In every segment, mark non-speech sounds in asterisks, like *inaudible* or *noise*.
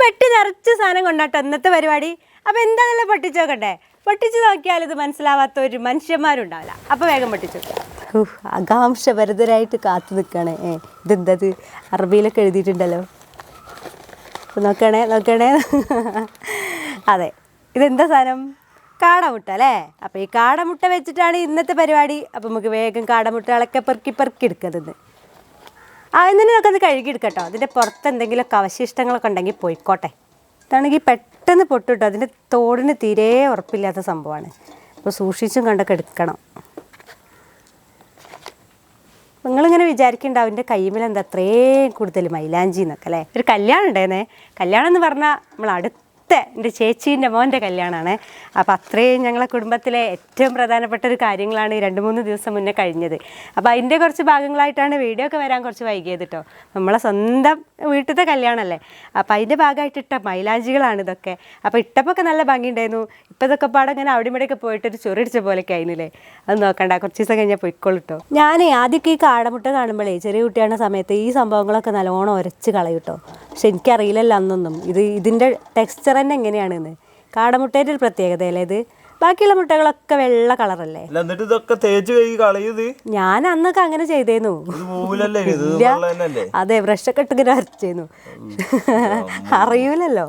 പെട്ടി നിറച്ച് സാധനം കൊണ്ടാട്ടോ ഇന്നത്തെ പരിപാടി. അപ്പോൾ എന്താണല്ലോ പൊട്ടിച്ച് നോക്കട്ടെ. പൊട്ടിച്ച് നോക്കിയാൽ ഇത് മനസ്സിലാവാത്ത ഒരു മനുഷ്യന്മാരുണ്ടാവില്ല. അപ്പോൾ വേഗം പൊട്ടിച്ചു ആകാംക്ഷഭരിതരായിട്ട് കാത്തു നിൽക്കണേ ഏ ഇതെന്തത്? അറബിയിലൊക്കെ എഴുതിയിട്ടുണ്ടല്ലോ. നോക്കണേ നോക്കണേ. അതെ ഇതെന്താ സാധനം? കാടമുട്ട അല്ലേ? അപ്പോൾ ഈ കാടമുട്ട വെച്ചിട്ടാണ് ഇന്നത്തെ പരിപാടി. അപ്പോൾ നമുക്ക് വേഗം കാടമുട്ടകളൊക്കെ പെറുക്കി പെറുക്കി എടുക്കുന്നത് ആദ്യം തന്നെ നമുക്കത് കഴുകിയെടുക്കട്ടോ. അതിന്റെ പുറത്ത് എന്തെങ്കിലുമൊക്കെ അവശിഷ്ടങ്ങളൊക്കെ ഉണ്ടെങ്കിൽ പോയിക്കോട്ടെ. ഇതാണെങ്കിൽ പെട്ടെന്ന് പൊട്ടിട്ടോ. അതിന്റെ തോടിന് തീരെ ഉറപ്പില്ലാത്ത സംഭവമാണ്. അപ്പോൾ സൂക്ഷിച്ചും കണ്ടൊക്കെ എടുക്കണം. നിങ്ങളിങ്ങനെ വിചാരിക്കേണ്ട അവന്റെ കൈമിൽ എന്താ അത്രയും കൂടുതൽ മൈലാഞ്ചി എന്നൊക്കെ അല്ലേ? ഒരു കല്യാണം ഉണ്ടായിരുന്നേ. കല്യാണം എന്ന് പറഞ്ഞാൽ നമ്മൾ അടുത്ത എന്റെ ചേച്ചീന്റെ മോന്റെ കല്യാണമാണ്. അപ്പോൾ അത്രയും ഞങ്ങളെ കുടുംബത്തിലെ ഏറ്റവും പ്രധാനപ്പെട്ട ഒരു കാര്യങ്ങളാണ് ഈ രണ്ട് മൂന്ന് ദിവസം മുന്നേ കഴിഞ്ഞത്. അപ്പോൾ അതിന്റെ കുറച്ച് ഭാഗങ്ങളായിട്ടാണ് വീഡിയോ ഒക്കെ വരാൻ കുറച്ച് വൈകിയത് കേട്ടോ നമ്മളെ സ്വന്തം വീട്ടിലത്തെ കല്യാണമല്ലേ? അപ്പോൾ അതിന്റെ ഭാഗമായിട്ട് ഇട്ട മൈലാഞ്ചികളാണ് ഇതൊക്കെ. അപ്പോൾ ഇട്ടപ്പോൾ ഒക്കെ നല്ല ഭംഗിയുണ്ടായിരുന്നു. ഇപ്പോൾ ഇതൊക്കെ പാടെ ഇങ്ങനെ അവിടെ ഇവിടെയൊക്കെ പോയിട്ട് ഒരു ചൊറിടിച്ച പോലെയൊക്കെ ആയിരുന്നില്ലേ? അത് നോക്കണ്ട. കുറച്ച് ദിവസം കഴിഞ്ഞാൽ പൊയ്ക്കോളിട്ടോ ഞാൻ ആദ്യമൊക്കെ ഈ കാടമുട്ട കാണുമ്പോഴേ ചെറിയ കുട്ടിയാണ സമയത്ത് ഈ സംഭവങ്ങളൊക്കെ നല്ലോണം ഉരച്ച് കളയൂട്ടോ പക്ഷെ എനിക്കറിയില്ലല്ലോ അന്നൊന്നും. ഇത് ഇതിന്റെ ടെക്സ്ചർ തന്നെ എങ്ങനെയാണെന്ന്. കാടമുട്ടേന്റെ ഒരു പ്രത്യേകതയല്ലേ ഇത്? ബാക്കിയുള്ള മുട്ടകളൊക്കെ വെള്ള കളറല്ലേ? അല്ല എന്നിട്ട് ഇതൊക്കെ തേച്ച് കഴുകി കളയത് ഞാൻ അന്നൊക്കെ അങ്ങനെ ചെയ്തേന്നു അതെ ബ്രഷൊക്കെ ഇട്ടിങ്ങനെ അരച്ചേന്നു അറിയൂലല്ലോ.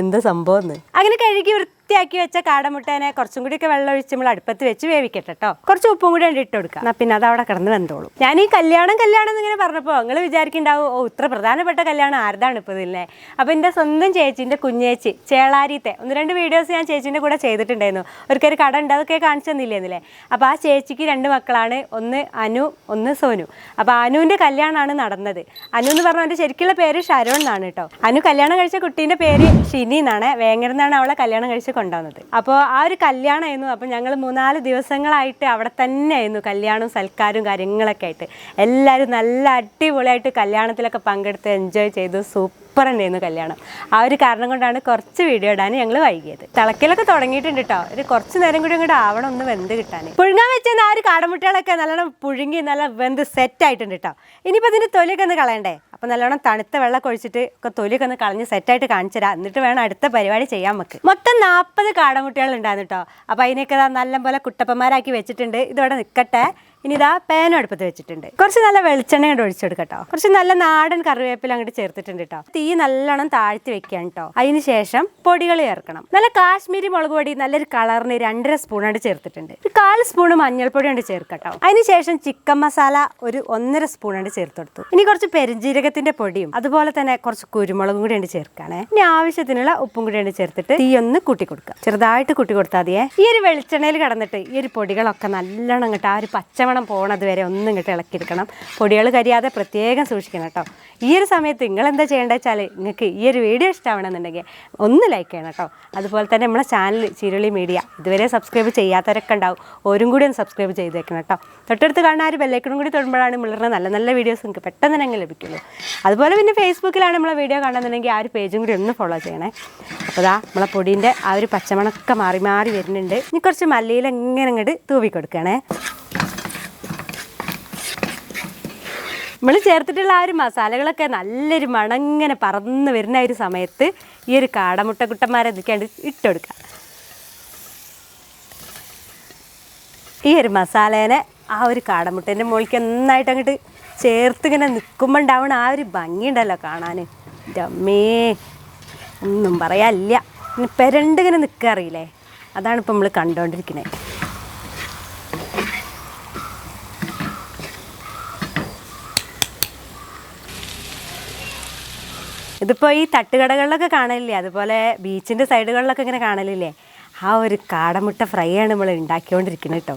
എന്താ സംഭവം അങ്ങനെ കഴുകി വൃത്തിയാക്കി വെച്ച കാടമുട്ടേനെ കുറച്ചും കൂടിയൊക്കെ വെള്ളം ഒഴിച്ച് നമ്മൾ അടുപ്പത്ത് വെച്ച് വേവിക്കട്ടെ കേട്ടോ കുറച്ച് ഉപ്പും കൂടി ഉണ്ട് ഇട്ട് കൊടുക്കാം. എന്നാ പിന്നെ അത് അവിടെ കിടന്ന് വെന്തോളും. ഞാൻ ഈ കല്യാണം കല്യാണം എന്നിങ്ങനെ പറഞ്ഞപ്പോൾ നിങ്ങൾ വിചാരിക്കുന്നുണ്ടാവും ഓ ഇത്ര പ്രധാനപ്പെട്ട കല്യാണം ആരുതാണ് ഇപ്പോൾ ഇതില്ലേ അപ്പോൾ എന്റെ സ്വന്തം ചേച്ചീന്റെ കുഞ്ഞേച്ചി ചേളാരിത്തെ ഒന്ന് രണ്ട് വീഡിയോസ് ഞാൻ ചേച്ചീന്റെ കൂടെ ചെയ്തിട്ടുണ്ടായിരുന്നു. ഒരിക്കൽ കട ഉണ്ട് അതൊക്കെ കാണിച്ചു തന്നില്ലേന്നില്ലേ അപ്പോൾ ആ ചേച്ചിക്ക് രണ്ട് മക്കളാണ് ഒന്ന് അനു ഒന്ന് സോനു. അപ്പോൾ അനുവിന്റെ കല്യാണമാണ് നടന്നത്. അനു എന്ന് പറഞ്ഞാൽ എന്റെ ശരിക്കുള്ള പേര് ഷരോൺ എന്നാണ് കേട്ടോ. അനു കല്യാണം കഴിച്ച കുട്ടീന്റെ പേര് ഷിനി എന്നാണ്. വേങ്ങരുന്നാണ് അവളെ കല്യാണം കഴിച്ച് കൊണ്ടുവന്നത്. അപ്പോൾ ആ ഒരു കല്യാണമായിരുന്നു. അപ്പോൾ ഞങ്ങൾ മൂന്നാൽ ദിവസങ്ങളായിട്ട് അവിടെ തന്നെ ആയിരുന്നു കല്യാണവും സൽക്കാരവും കാര്യങ്ങളൊക്കെ ആയിട്ട്. എല്ലാവരും നല്ല അടിപൊളിയായിട്ട് കല്യാണത്തിലൊക്കെ പങ്കെടുത്ത് എൻജോയ് ചെയ്തു. സൂപ്പർ തന്നെയായിരുന്നു കല്യാണം. ആ ഒരു കാരണം കൊണ്ടാണ് കുറച്ച് വീഡിയോ ഇടാൻ ഞങ്ങൾ വൈകിയത്. തിളക്കലൊക്കെ തുടങ്ങിയിട്ടുണ്ട് കേട്ടോ ഒരു കുറച്ച് നേരം കൂടി അങ്ങോട്ട് ആവണം ഒന്ന് വെന്ത് കിട്ടാൻ. പുഴുങ്ങാൻ വെച്ച ആ ഒരു കാടമുട്ടകളൊക്കെ നല്ലോണം പുഴുങ്ങി നല്ല വെന്ത് സെറ്റ് ആയിട്ടുണ്ട് കേട്ടോ ഇനിയിപ്പോൾ അതിന്റെ തൊലിയൊക്കെ ഒന്ന് കളയണ്ടേ? അപ്പോൾ നല്ലോണം തണുത്ത വെള്ളം ഒഴിച്ചിട്ട് ഒക്കെ തൊലിയൊക്കെ ഒന്ന് കളഞ്ഞ് സെറ്റായിട്ട് കാണിച്ചു തരാം. എന്നിട്ട് വേണം അടുത്ത പരിപാടി ചെയ്യാൻ നമുക്ക്. മൊത്തം നാൽപ്പത് കാടൻകുട്ടികൾ ഉണ്ടായിരുന്നു കേട്ടോ അപ്പോൾ അതിനൊക്കെ ദാ നല്ലപോലെ കുട്ടപ്പന്മാരാക്കി വെച്ചിട്ടുണ്ട്. ഇതോടെ നിൽക്കട്ടെ ഇനി ഇതാ പേനും അടുപ്പത്ത് വെച്ചിട്ടുണ്ട്. കുറച്ച് നല്ല വെളിച്ചെണ്ണ കൊണ്ട് ഒഴിച്ചെടുക്കട്ടോ കുറച്ച് നല്ല നാടൻ കറിവേപ്പില അങ്ങോട്ട് ചേർത്തിട്ടുണ്ട് കേട്ടോ തീ നല്ലോണം താഴ്ത്തി വെക്കാൻ കേട്ടോ അതിന് ശേഷം പൊടികൾ ചേർക്കണം. നല്ല കാശ്മീരി മുളക് പൊടി നല്ലൊരു കളറിന് രണ്ടര സ്പൂൺ അങ്ങോട്ട് ചേർത്തിട്ടുണ്ട്. ഒരു കാൽ സ്പൂൺ മഞ്ഞൾപ്പൊടി കൊണ്ട് ചേർക്കട്ടോ. അതിന് ശേഷം ചിക്കൻ മസാല ഒരു ഒന്നര സ്പൂൺ കൊണ്ട് ചേർത്ത് കൊടുത്തു. ഇനി കുറച്ച് പെരുംജീരകത്തിന്റെ പൊടിയും അതുപോലെ തന്നെ കുറച്ച് കുരുമുളകും കൂടി ഉണ്ട് ചേർക്കാനേ ഇനി ആവശ്യത്തിനുള്ള ഉപ്പും കൂടി ഉണ്ട് ചേർത്തിട്ട് തീ ഒന്ന് കൂട്ടി കൊടുക്കുക ചെറുതായിട്ട് കൂട്ടി കൊടുത്താൽ മതിയേ. ഈ ഒരു വെളിച്ചെണ്ണയിൽ കടന്നിട്ട് ഈ ഒരു പൊടികളൊക്കെ നല്ലോണം ഇങ്ങോട്ട് ആ ഒരു പച്ചമണം പോണത് വരെ ഒന്നും ഇങ്ങോട്ട് ഇളക്കിയെടുക്കണം പൊടികൾ കരിയാതെ പ്രത്യേകം സൂക്ഷിക്കണം കേട്ടോ. ഈ ഒരു സമയത്ത് നിങ്ങൾ എന്താ ചെയ്യേണ്ടത് വെച്ചാൽ നിങ്ങൾക്ക് ഈ ഒരു വീഡിയോ ഇഷ്ടമാണെന്നുണ്ടെങ്കിൽ ഒന്ന് ലൈക്ക് ചെയ്യണം കേട്ടോ. അതുപോലെ തന്നെ നമ്മളെ ചാനൽ ചിരുളി മീഡിയ ഇതുവരെ സബ്സ്ക്രൈബ് ചെയ്യാത്തവരൊക്കെ ഉണ്ടാവും ഓരും കൂടി ഒന്ന് സബ്സ്ക്രൈബ് ചെയ്തേക്കണം കേട്ടോ. തൊട്ടടുത്ത് കാണാൻ ആ ഒരു ബെല്ലൈക്കണും കൂടി തൊടുമ്പോഴാണ് മിളറുന്ന നല്ല നല്ല വീഡിയോസ് നിങ്ങൾക്ക് പെട്ടെന്ന് തന്നെ ലഭിക്കുള്ളൂ. അതുപോലെ പിന്നെ ഫേസ്ബുക്കിലാണ് നമ്മളെ വീഡിയോ കാണുന്നുണ്ടെങ്കിൽ ആ ഒരു പേജും കൂടി ഒന്ന് ഫോളോ ചെയ്യണേ. അപ്പോൾ അതാ നമ്മളെ പൊടീന്റെ ആ ഒരു പച്ചമണമൊക്കെ മാറി മാറി വരുന്നുണ്ട്. ഇനി കുറച്ച് മല്ലിയിൽ എങ്ങനെ അങ്ങോട്ട് തൂവി കൊടുക്കണേ. നമ്മൾ ചേർത്തിട്ടുള്ള ആ ഒരു മസാലകളൊക്കെ നല്ലൊരു മണങ്ങനെ പറന്ന് വരുന്ന ഒരു സമയത്ത് ഈ ഒരു കാടമുട്ട കുട്ടന്മാരെ ഇതൊക്കെയാണ്ട് ഇട്ടുകൊടുക്കുക ഈ ഒരു മസാലേനെ ആ ഒരു കാടമുട്ടേന്റെ മുകളിലേക്ക് നന്നായിട്ട് അങ്ങോട്ട് ചേർത്ത് ഇങ്ങനെ നിൽക്കുമ്പോൾ ഉണ്ടാവണ ആ ഒരു ഭംഗിയുണ്ടല്ലോ കാണാൻ രമ്മേ ഒന്നും പറയാനില്ല. ഇനി പെരണ്ടിങ്ങനെ നിൽക്കുക അറിയില്ലേ അതാണ് ഇപ്പം നമ്മൾ കണ്ടുകൊണ്ടിരിക്കുന്നത് ഇതിപ്പോൾ ഈ തട്ടുകടകളിലൊക്കെ കാണലില്ലേ? അതുപോലെ ബീച്ചിന്റെ സൈഡുകളിലൊക്കെ ഇങ്ങനെ കാണലില്ലേ? ആ ഒരു കാടമുട്ട ഫ്രൈ ആണ് നമ്മൾ ഉണ്ടാക്കിക്കൊണ്ടിരിക്കുന്നത് കേട്ടോ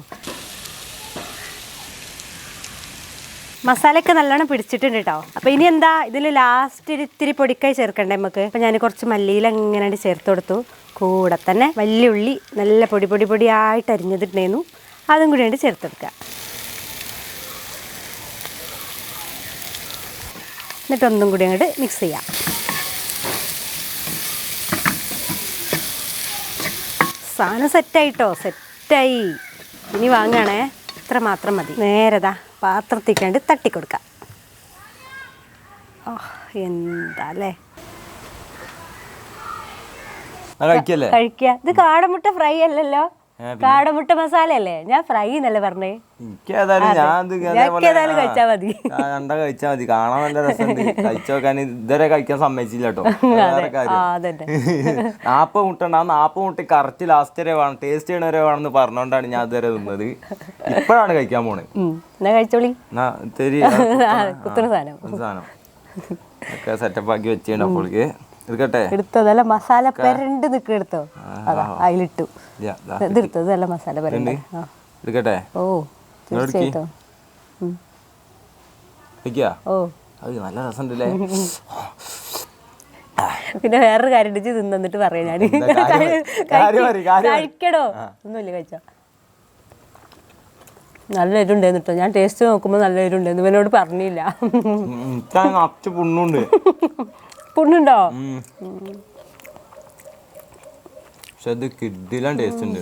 മസാലയൊക്കെ നല്ലോണം പിടിച്ചിട്ടുണ്ട് കേട്ടോ അപ്പോൾ ഇനി എന്താ? ഇതിൽ ലാസ്റ്റ് ഇത്തിരി പൊടിക്കായി ചേർക്കണ്ടേ നമുക്ക് അപ്പോൾ ഞാൻ കുറച്ച് മല്ലിയില ഇങ്ങനെ ചേർത്ത് കൊടുത്തു. കൂടെ തന്നെ വലിയ ഉള്ളി നല്ല പൊടി പൊടി പൊടിയായിട്ട് അരിഞ്ഞതിട്ടുണ്ടായിരുന്നു അതും കൂടി ഉണ്ട് ചേർത്തെടുക്കുക എന്നിട്ട് ഒന്നും കൂടി അങ്ങോട്ട് മിക്സ് ചെയ്യാം. സാധനം സെറ്റായിട്ടോ സെറ്റായി ഇനി വാങ്ങുകയാണേ. ഇത്ര മാത്രം മതി. നേരതാ പാത്രത്തിൽ കണ്ട് തട്ടിക്കൊടുക്കാം. ഓ എന്താ അല്ലേ കഴിക്കുക. ഇത് കാടമുട്ട ഫ്രൈ അല്ലല്ലോ? കാടമുട്ട മസാല അല്ലേ ഞാൻ ഫ്രൈ എന്നല്ലേ പറഞ്ഞേ. എനിക്ക് ഏതായാലും ഞാൻ ഇത് ഞാൻ കഴിച്ചാ മതി. കഴിച്ചാ മതി. കാണാൻ നല്ല രസമുണ്ട്. കഴിച്ചു നോക്കാൻ ഇതുവരെ കഴിക്കാൻ സമ്മതിച്ചില്ല കേട്ടോ. *laughs* നാപ്പത് മുട്ട ഉണ്ട്. ആ നാപ്പത് മുട്ട കറക്റ്റ് ലാസ്റ്റ് വരെ വേണം. ടേസ്റ്റ് ചെയ്യണ വരെ വേണമെന്ന് പറഞ്ഞോണ്ടാണ് ഞാൻ ഇതുവരെ തിന്നത്. ഇപ്പോഴാണ് കഴിക്കാൻ പോണേ. കഴിച്ചോളി. *laughs* സാധനം. സെറ്റപ്പ് ആക്കി വെച്ചിട്ടുണ്ട് അപ്പോൾക്ക്. എടുക്കട്ടെ? എടുത്തതല്ല മസാല പെരണ്ട് നിൽക്കുക എടുത്തോ? അതാ അതിലിട്ടു. ഇല്ല, ദാ. ഇത് മസാല പെരണ്ട്. എടുക്കട്ടെ? ഓ തീർച്ചയായിട്ടും. ഓ. നല്ല രസമുണ്ടല്ലേ? *laughs* പിന്നെ വേറൊരു കാര്യം ഇടിച്ച് തിന്നിട്ട് പറയാം ഞാൻ. കഴിക്കടോ. ഒന്നുമില്ല കഴിച്ചോ. നല്ല എരുണ്ടായിരുന്നു കേട്ടോ. ഞാൻ ടേസ്റ്റ് നോക്കുമ്പോൾ നല്ല എരുണ്ടായിരുന്നു ഇവനോട് പറഞ്ഞില്ല. പുണ്ണുണ്ട്. *laughs* പക്ഷെ കിഡിലാണ് ടേസ്റ്റ് ഉണ്ട്.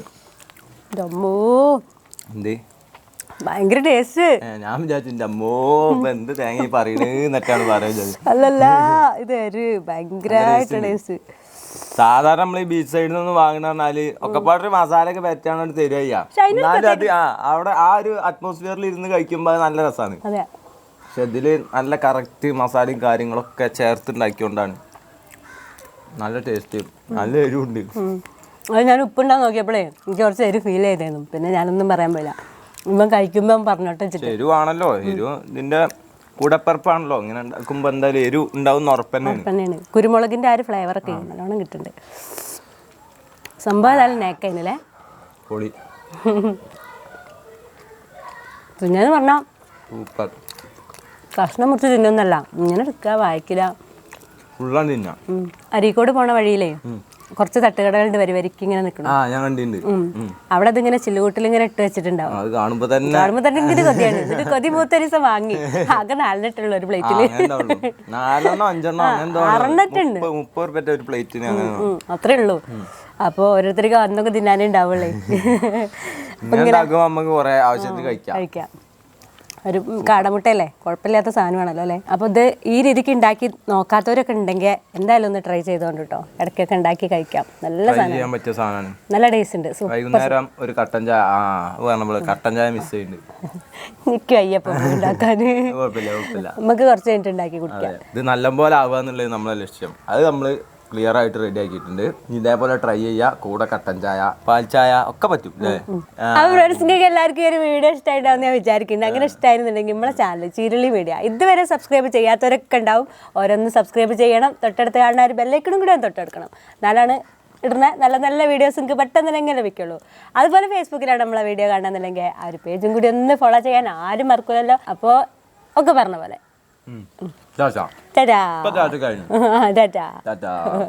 എന്തേ? ഭയങ്കര ടേസ്റ്റ് ഞാൻ വിചാരിച്ചു അമ്മോ എന്ത് തേങ്ങ പറയുന്നത് അല്ലല്ല ഇത് ഒരു ഭയങ്കരമായിട്ട് ടേസ്റ്റ് സാധാരണ നമ്മൾ ഈ ബീച്ച് സൈഡിൽ നിന്ന് വാങ്ങണ പറഞ്ഞാൽ മസാല ഒക്കെ പറ്റാണ് തരുക എന്നാലും അത് ആ അവിടെ ആ ഒരു അറ്റ്മോസ്ഫിയറിൽ ഇരുന്ന് കഴിക്കുമ്പോൾ നല്ല രസമാണ് പക്ഷെ ഇതിൽ നല്ല കറക്റ്റ് മസാലയും കാര്യങ്ങളൊക്കെ ചേർത്തുണ്ടാക്കിയോണ്ടാണ്. നല്ല ടേസ്റ്റ് നല്ല എരിവുണ്ട്. അത് ഞാൻ ഉപ്പുണ്ടാ നോക്കിയപ്പോഴേ എനിക്ക് കുറച്ച് എരിവ് ഫീൽ ചെയ്തായിരുന്നു പിന്നെ ഞാനൊന്നും പറയാൻ പോയില്ല. ഇവൻ കഴിക്കുമ്പോൾ പറഞ്ഞോട്ടെ വെച്ചിട്ട്. എരിവാണല്ലോ. എരിവ് ഇതിന്റെ കൂടപ്പറപ്പാണല്ലോ. ഇങ്ങനെ ഉണ്ടാക്കുമ്പോ എന്തായാലും എരിവ് ഉണ്ടാവും ഉറപ്പന്നെയാണ് തന്നെയാണ്. കുരുമുളകിന്റെ ആ ഒരു ഫ്ലേവർ ഒക്കെ നല്ലോണം കിട്ടുന്നുണ്ട്. സംഭവം ഏതായാലും നേക്കതിനല്ലേ പൊളി. *laughs* പിന്നെ പറഞ്ഞാൽ സൂപ്പർ. കഷ്ണം മുറിച്ച് തിന്നൊന്നല്ല. ഇങ്ങനെ എടുക്കുക വായിക്കില്ല ഫുള്ളാണ് തിന്നാം? ഉം. അരീക്കോട് പോണ വഴിയിലേ കുറച്ച് തട്ടുകടകളുണ്ട് വരി വരിക്ക് ഇങ്ങനെ നിൽക്കണം ആ ഞാൻ കണ്ടിട്ടുണ്ട്. അവിടെ അതിങ്ങനെ ചില്ലുകൂട്ടിൽ ഇങ്ങനെ ഇട്ട് വെച്ചിട്ടുണ്ടാവും. അത് കാണുമ്പോ തന്നെ കാണുമ്പോ തന്നെ ഇങ്ങനെ *laughs* കൊതിയാണ്. കൊതി മൂത്ത ദിവസം വാങ്ങി. ആകെ നാലിനിട്ടുള്ള ഒരു പ്ലേറ്റിൽ. നാലെണ്ണോ അഞ്ചെണ്ണോ. ആറെണ്ണട്ടുണ്ട്. മുപ്പത് ഒരു പ്ലേറ്റിന് അത്രേ ഉള്ളൂ. അപ്പോൾ ഓരോരുത്തർക്ക് അന്നൊക്കെ തിന്നാനേ ഉണ്ടാവുള്ളേ. *laughs* നമുക്ക് കുറെ ആവശ്യത്തിന് കഴിക്കാം. കഴിക്കാം. ഒരു കാടമുട്ടയല്ലേ? കുഴപ്പമില്ലാത്ത സാധനമാണല്ലോ അല്ലേ? അപ്പോൾ ഇത് ഈ രീതിക്ക് ഉണ്ടാക്കി നോക്കാത്തവരൊക്കെ ഉണ്ടെങ്കിൽ എന്തായാലും ഒന്ന് ട്രൈ ചെയ്തോണ്ട് കേട്ടോ ഇടയ്ക്കൊക്കെ ഉണ്ടാക്കി കഴിക്കാം. നല്ല സാധനം. പറ്റിയ സാധനമാണ് നല്ല ടേസ്റ്റ് ഉണ്ട്. വൈകുന്നേരം ഒരു കട്ടൻ ചായ ആ നമ്മൾ കട്ടൻ ചായ മിസ് ചെയ്യുന്നുണ്ട്. നിൽക്കും അയ്യപ്പം ഉണ്ടാക്കാൻ നമുക്ക് കുറച്ച് കഴിഞ്ഞിട്ട് ഉണ്ടാക്കി കുടിക്കാം. ഇത് നല്ലപോലെ ആവുക എന്നുള്ളത് നമ്മളെ ലക്ഷ്യം. അത് നമ്മൾ ക്ലിയർ ആയിട്ട് റെഡി ആക്കിയിട്ടുണ്ട് ഇതേപോലെ ട്രൈ ചെയ്യുക. കൂടെ കട്ടൻ ചായ പാൽ ചായ ഒക്കെ പറ്റും ഫ്രണ്ട്സിലേക്ക് എല്ലാവർക്കും ഒരു വീഡിയോ ഇഷ്ടമായിട്ടാണെന്ന് ഞാൻ വിചാരിക്കുന്നത് അങ്ങനെ ഇഷ്ടമായിരുന്നുണ്ടെങ്കിൽ നമ്മളെ ചാനൽ ചീരളി മീഡിയ ഇതുവരെ സബ്സ്ക്രൈബ് ചെയ്യാത്തവരൊക്കെ ഉണ്ടാവും. ഓരോന്ന് സബ്സ്ക്രൈബ് ചെയ്യണം. തൊട്ടടുത്ത് കാണുന്ന ഒരു ബെല്ലൈക്കണും കൂടെ ഞാൻ തൊട്ടെടുക്കണം. എന്നാലാണ് ഇടുന്ന നല്ല നല്ല വീഡിയോസ് നിങ്ങൾക്ക് പെട്ടെന്ന് തന്നെ ലഭിക്കുള്ളൂ. അതുപോലെ ഫേസ്ബുക്കിലാണ് നമ്മളെ വീഡിയോ കാണുന്നുണ്ടെങ്കിൽ ആ ഒരു പേജും കൂടി ഒന്ന് ഫോളോ ചെയ്യാൻ ആരും മറക്കില്ലല്ലോ അപ്പോൾ ഒക്കെ പറഞ്ഞ പോലെ. 嗯。嗯。大大大 *laughs* 大这个人大大大大